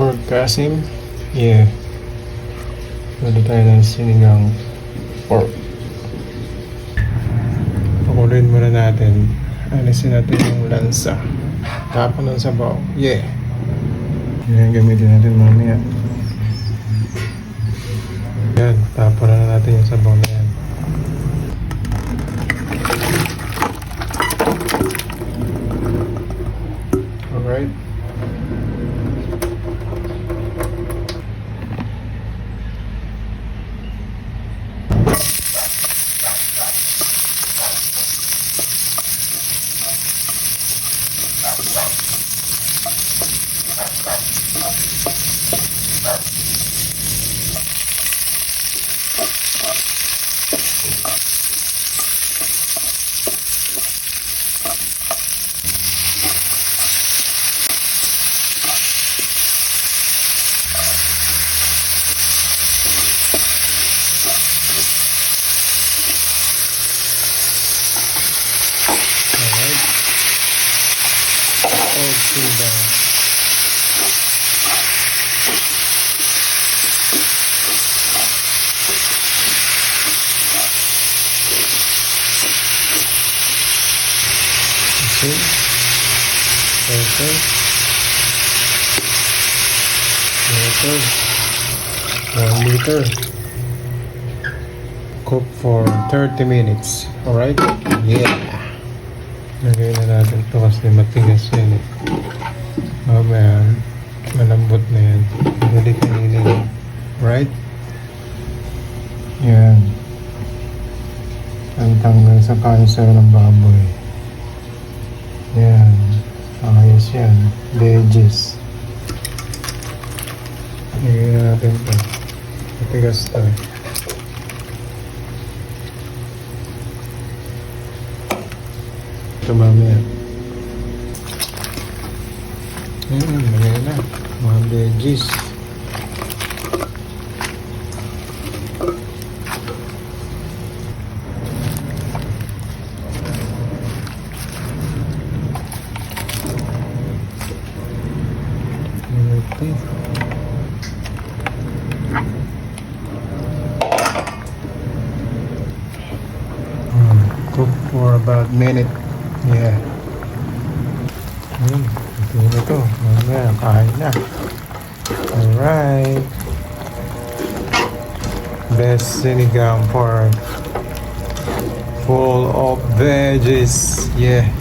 for Kasim. Yeah. Pwede tayo ng sinigang pork. Pakuloyin muna natin. Alisin natin yung lansa. Tapon ng sabaw. Yeah. Yan, gamitin natin mamaya. Yan, tapon na natin all through there. You see? One liter. Cook for 30 minutes. Alright? Yeah. Lagay na natin ito kasi matigas yan eh. Mamaya, malambot na yan. Dali kainin. Right? Yan. Ang tanggal sa cancer ng baboy. Yan. Ayos yan. Veggies. Lagay na natin ito. Matigas to eh. Ito mamaya. Hmm, lagay na. Mga veggies. Cook for about minute. Yeah. Hmm, ito na to. Mamaya, kain na. Alright. Best sinigang pork. Full of veggies. Yeah.